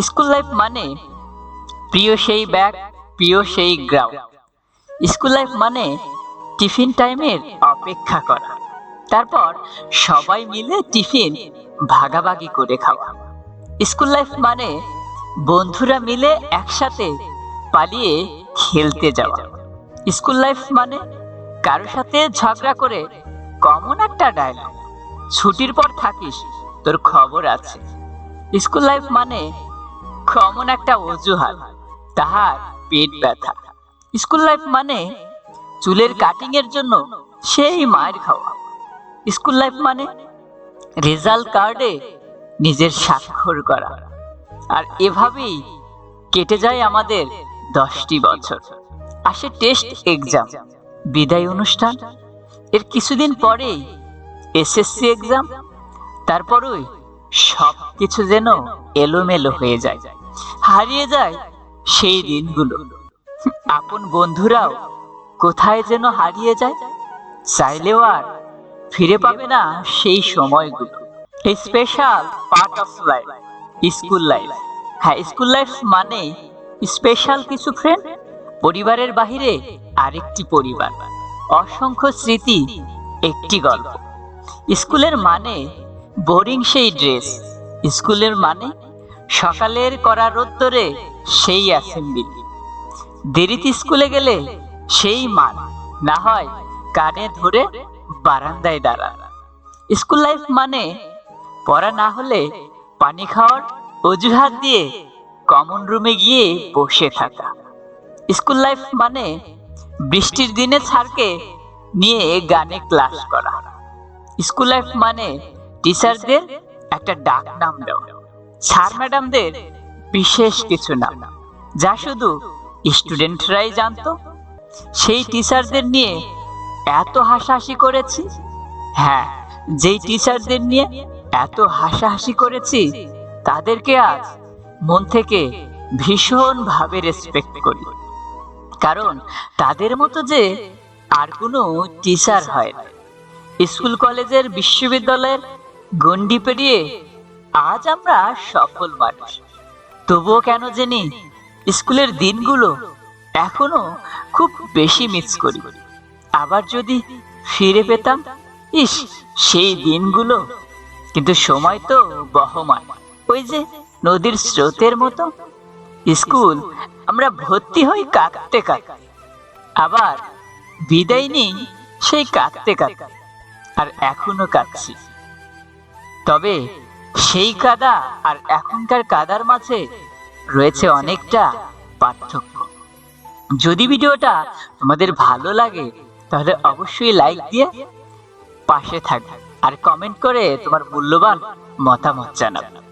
School life মানে প্রিয় সেই ব্যাগ, প্রিয় সেই গ্রাউন্ড। স্কুল লাইফ মানে টিফিন টাইমের অপেক্ষা করা। তারপর সবাই মিলে টিফিন ভাগাভাগি করে খাওয়া। স্কুল লাইফ মানে বন্ধুরা মিলে একসাথে পালিয়ে খেলতে যাওয়া। স্কুল লাইফ মানে কারোর সাথে ঝগড়া করে কমন একটা ডায়লগ ছুটির পর থাকিস, তোর খবর আছে। স্কুল লাইফ মানে কমন একটা অজুহাত। তাহার পেট ব্যথা। স্কুল লাইফ মানে চুলের কাটিং এর জন্য সেই মায়ের খাওয়া। স্কুল লাইফ মানে রেজাল্ট কার্ডে নিজের স্বাক্ষর করা। আর এভাবেই কেটে যায় আমাদের দশটি বছর। আসে টেস্ট এক্সাম বিদায় অনুষ্ঠান। এর কিছুদিন পরেই এসএসসি এক্সাম তারপরই সব কিছু যেন এলোমেলো হয়ে যায়। হারিয়ে যায় সেই দিনগুলো। আপন বন্ধুরাও কোথায় যেন হারিয়ে যায়, চাইলেও আর ফিরে পাবে না সেই সময়গুলো। Special part of life school life হ্যাঁ স্কুল লাইফ মানে স্পেশাল কিছু ফ্রেন্ড পরিবারের বাহিরে আরেকটি পরিবার। অসংখ্য স্মৃতি, একটি গল্প। স্কুলের মানে বোরিং সেই ড্রেস স্কুলের মানে সকালের করা রোদ্দরে সেই অ্যাসেম্বলি দেরিতে স্কুলে গেলে সেই মান না হয় কানে ধরে বারান্দায় দাঁড়া স্কুল লাইফ মানে পড়া না হলে পানি খাওয়ার অজুহাত দিয়ে কমন রুমে গিয়ে বসে থাকা। স্কুল লাইফ মানে বৃষ্টির দিনে স্যারকে নিয়ে গানে ক্লাস করা। স্কুল লাইফ মানে টিচারদের একটা ডাক নাম দেওয়া। স্যার ম্যাডামদের বিশেষ কিছু নাম যা শুধু স্টুডেন্টরাই জানতো। সেই টিচারদের নিয়ে এত হাসাহাসি করেছি? হ্যাঁ যেই টিচারদের নিয়ে এত হাসাহাসি করেছি, তাদেরকে আজ মন থেকে ভীষণ ভাবে রেসপেক্ট করি। কারণ তাদের মতো যে আর কোনো টিচার হয় না। স্কুল কলেজের বিশ্ববিদ্যালয়ের গণ্ডি পেরিয়ে আজ আমরা সফল মানুষ। তবুও কেন জানি স্কুলের দিনগুলো এখনও খুব বেশি মিস করি। আবার যদি ফিরে পেতাম, ইস, সেই দিনগুলো। কিন্তু সময় তো বহমান। ওই যে নদীর স্রোতের মতো স্কুল, আমরা ভর্তি হই কাঁদতে কাঁদতে। আবার বিদায় নিই সেই কাঁদতে কাঁদতে। আর এখনও কাঁদছি। তবে সেই কাদা আর এখনকার কাদার মাঝে রয়েছে অনেকটা পার্থক্য। যদি ভিডিওটা তোমাদের ভালো লাগে, তাহলে অবশ্যই লাইক দিয়ে পাশে থাকবে। আর কমেন্ট করে তোমার মূল্যবান মতামত জানাবে।